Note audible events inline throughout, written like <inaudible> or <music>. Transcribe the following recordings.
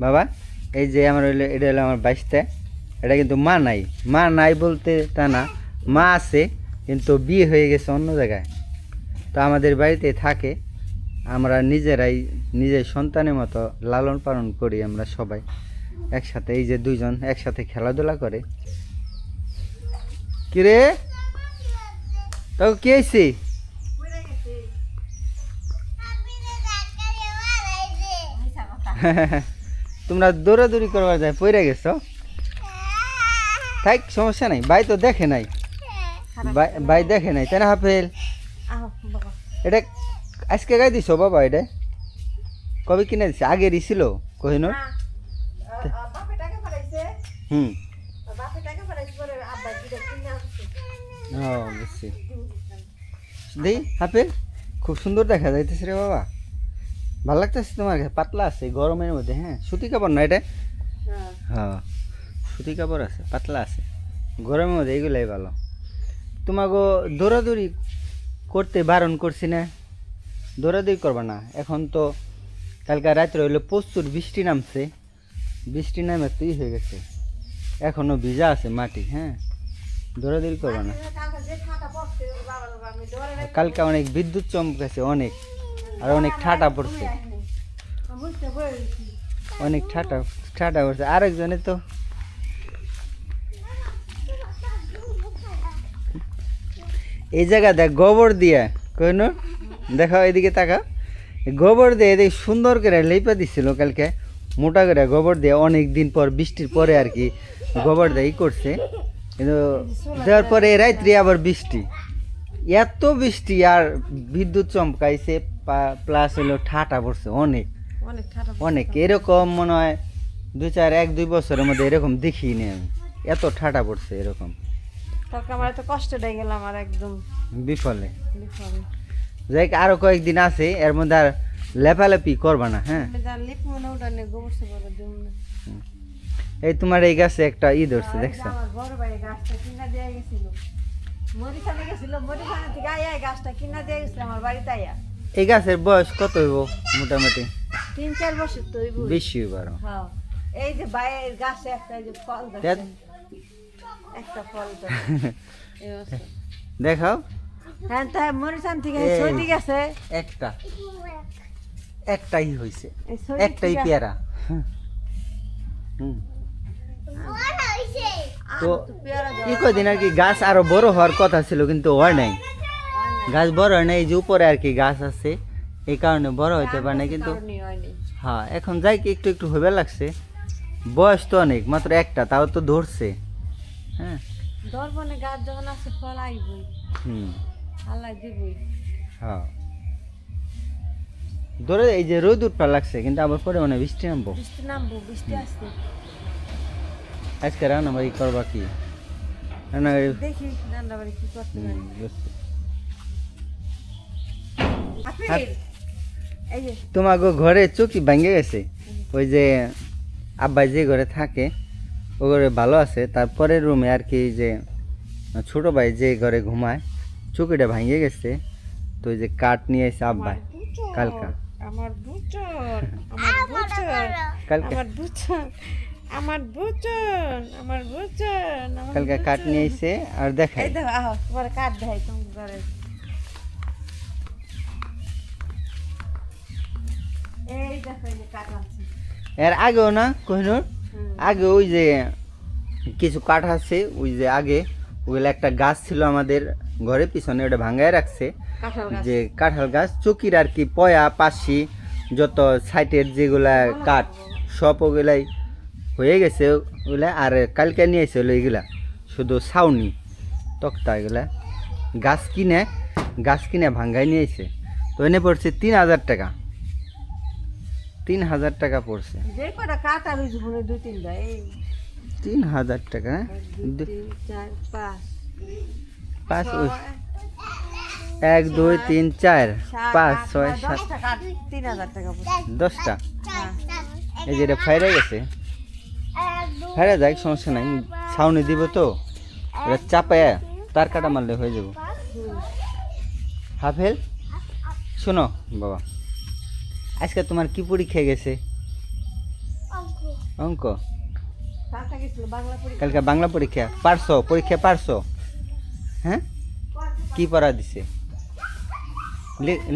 বাবা এই যে আমার হইল এটা হলো আমার বাইশটা। এটা কিন্তু মা নাই। মা নাই বলতে তা না। মা আছে কিন্তু বিয়ে হয়ে গেছে অন্য জায়গায়। তো আমাদের বাড়িতে থাকে। আমরা নিজেরাই নিজের সন্তানের মতো লালন পালন করি আমরা সবাই। একসাথে এই যে দুইজন একসাথে খেলাধুলা করে। কিরে? তো কি হয়েছে? <laughs> তোমরা দৌড়াদৌড়ি করবার যায় পড়ে গেছো? থাক, সমস্যা নাই। ভাই তো দেখে নাই। ভাই- দেখে নাই, তাই না, হাফেল? এটা আজকে গাই দিছো বাবা এটা? কবে কিনে দিছে? আগে দিছিল কহিনুর? হুম। ও দেই হাফেল, খুব সুন্দর দেখা যাইতেছে রে বাবা। ভালো লাগতেছে তোমার? পাতলা আছে গরমের মধ্যে হ্যাঁ? সুতি কাপড় না এটা? হ্যাঁ। সুতি কাপড় আছে পাতলা আছে। গরমের মধ্যে এগুলাই ভালো। তোমাকে দৌড়াদৌড়ি করতে বারণ করছি না? দৌড়াদৌড়ি করবা না। এখন তো কালকে রাত্রে হইল প্রচুর বৃষ্টি নামছে। বৃষ্টি নামে তুই হয়ে গেছে। এখনও ভিজা আছে মাটি হ্যাঁ? দৌড়াদৌড়ি করবা না। কালকে অনেক বিদ্যুৎ চমকেছে অনেক। আর অনেক ঠাটা পড়ছে। অনেক ঠাটা ঠাটা পড়ছে। আরেকজনে তো এই জায়গা দেখ, গোবর দিয়ে কইন দেখো এদিকে তাকা। গোবর দিয়ে এদিকে সুন্দর করে লেপা দিছিল কালকে। মোটা করে গোবর দিয়ে অনেক দিন পর, বৃষ্টির পরে আর কি গোবর দিয়ে ই করছে। কিন্তু দেওয়ার পরে রাত্রি আবার বৃষ্টি। এত বৃষ্টি আর বিদ্যুৎ চমকাইছে প্লাস হলো ঠাটা পড়ছে অনেক। অনেক এরকম মনে হয় দু চার এক দুই বছরের মধ্যে এরকম দেখিনি আমি। এত ঠাটা পড়ছে এরকম। আমার এত কষ্ট গেলাম আর একদম। বিফলে। যাই আরও কয়েকদিন আছে এর মধ্যে আর লেপালেপি করবা না হ্যাঁ? এই তোমার এই গাছে একটা ই ধরছে দেখছ? মরিখানে গেছিল মরিখানে থেকে আয়া এই গাছটা কিনা দিয়ে গেছিল আমার বাড়িতে আয়া। এই গাছের বয়স কত হইব মোটামুটি? তিন চার বছর তো হইব। বেশি হইব আরও। হ্যাঁ এই যে বাইরের গাছে একটা যে ফল। একটা ফল <laughs> দেখাও। হ্যাঁ তাই মরিখান থেকে। সৌদি গেছে। একটা। একটাই হইছে। একটাই পেয়ারা। হুম। তো ই কদিন আর কি গাছ আরও বড় হওয়ার কথা ছিল কিন্তু হয় নাই। গাছ বড় হয় নাই এই যে উপরে আর কি গাছ আছে এই কারণে বড় হইতে পারে না কিন্তু হ্যাঁ এখন যাই কি একটু একটু হবে লাগছে। বয়স তো অনেক মাত্র একটা তাও তো ধরছে। হ্যাঁ। দর্পণে গাছ যখন আছে ফল আইবই। হুম। আল্লাহ দিবই। হ্যাঁ। ধরে এই যে রোদ উঠটা লাগছে কিন্তু আবার পরে মানে বৃষ্টি নামবো। বৃষ্টি নামবো বৃষ্টি আসছে। আজকে রান্না বাড়ি করবা কি? রান্না বাড়ি দেখি রান্না বাড়ি কি করতে পারি তোমাকে ঘরে চকি ভেঙে গেছে। ওই যে আব্বাই যে ঘরে থাকে ও ঘরে ভালো আছে। তারপরের রুমে আর কি যে ছোট ভাই যে ঘরে ঘুমায় চকিটা ভেঙে গেছে। তো ওই যে কাঠ নিয়ে এসে আব্বাই কালকা। আমার বুচন আমার বুচন কালকে। আমার বুচন আমার বুচন আমার বুচন কালকে কাঠ নিয়ে এসে আর দেখাই। এই দেখো আহ তোমার কাঠ দেখাই তুমি ঘরে। এই দেখো এই যে আছে। এর আগেও না কোহিনুর আগে ওই যে কিছু কাঠ আছে ওই যে আগে ওগুলো একটা গাছ ছিল আমাদের ঘরে পিছনে ওটা ভাঙায় রাখছে। যে কাঁঠাল গাছ চকির আর কি পয়া পাশি যত সাইটের যেগুলা কাঠ সব ওগুলাই হয়ে গেছে ওগুলা আর কালকে নিয়ে এসে হলো এগুলা শুধু ছাউনি তক্তা এগুলা। গাছ কিনে গাছ কিনে ভাঙ্গাই নিয়ে এসে তো এনে পড়ছে তিন হাজার টাকা। তিন হাজার টাকা পড়ছে। তিন হাজার টাকা হ্যাঁ? এক, দুই তিন চার পাঁচ পাঁচ ছয়, এক দুই তিন চার সাত, পাঁচ ছয় সাত। দশটা কাঠ তিন হাজার টাকা দশটা। হ্যাঁ। এই যে এটা ফাইরে গেছে। ফাইরে যাক সমস্যা নাই। ছাউনি দিব তো এটা চাপায় তার কাটা মারলে হয়ে যাব। হাফেল শোনো বাবা আজকে তোমার কি পরীক্ষা গেছে? অঙ্ক। কালকে বাংলা পরীক্ষা পারছ পরীক্ষা পারছ? হ্যাঁ? কি পড়া দিছে?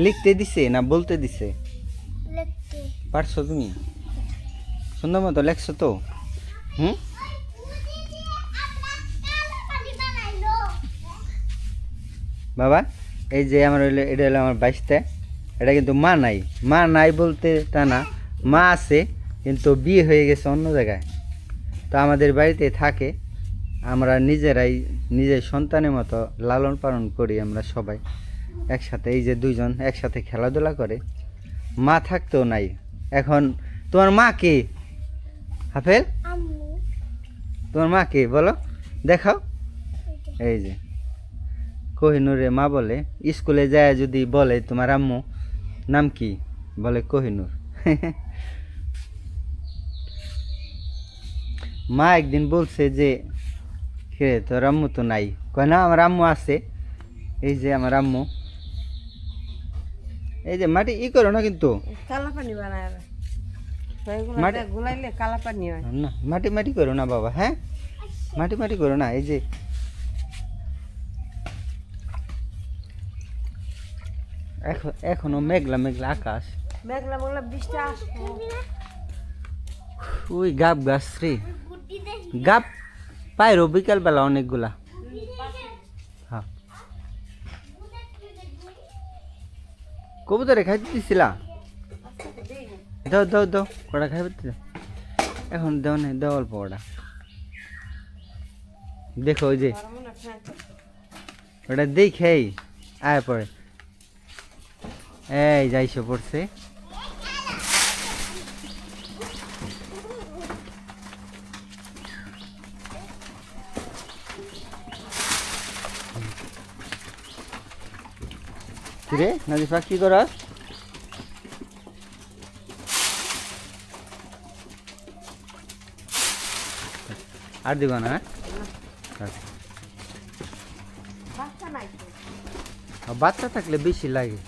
লিখতে দিছে না বলতে দিছে? পারছ তুমি? সুন্দর মতো লেখছো তো? হুম? বাবা, এই যে আমার হইল, এটা হলো আমার বাইশটা। এটা কিন্তু মা নাই। মা নাই বলতে তা না। মা আছে, কিন্তু বিয়ে হয়ে গেছে অন্য জায়গায়। তো আমাদের বাড়িতে থাকে। আমরা নিজেরাই, নিজের সন্তানের মতো লালন পালন করি আমরা সবাই। একসাথে, এই যে দুইজন একসাথে খেলাধুলা করে। মা থাকতেও নাই। এখন, তোমার মা কে? হাফেল তোমার মা কে বলো। দেখাও। এই যে। কোহিনুরে মা বলে স্কুলে যায় যদি বলে তোমার আম্মু নাম কি? বলে কোহিনুর <laughs> মা একদিন বলছে যে কে তোর আম্মু তো নাই? কয় না আমার আম্মু আছে। এই যে আমার আম্মু। এই যে মাটি ই করো না কিন্তু। কালা পানি বানায় আবার। তো এগুলো মাটি- দিয়ে গুলাইলে কালা পানি হয়। না মাটি মাটি করো না বাবা হ্যাঁ? মাটি মাটি করো না এই যে। এখন এখনও মেঘলা মেঘলা আকাশ। মেঘলা মেঘলা বৃষ্টি আসব। ওই গাব গাছ রে। গাব পাইরো বিকালবেলা অনেকগুলা। হ্যাঁ। কবুতরে খাইতে দিছিলা? দাও দাও দাও কটা খাইবে তো। এখন দাও না, দাও অল্প কটা দেখো ওই যে। ওটা দেখেই আয় পড়ে এই যাইছো পড়ছে। কিরে, নাজিফা, কি করস? আর দিব না হ্যাঁ? বাচ্চা থাকলে বেশি লাগে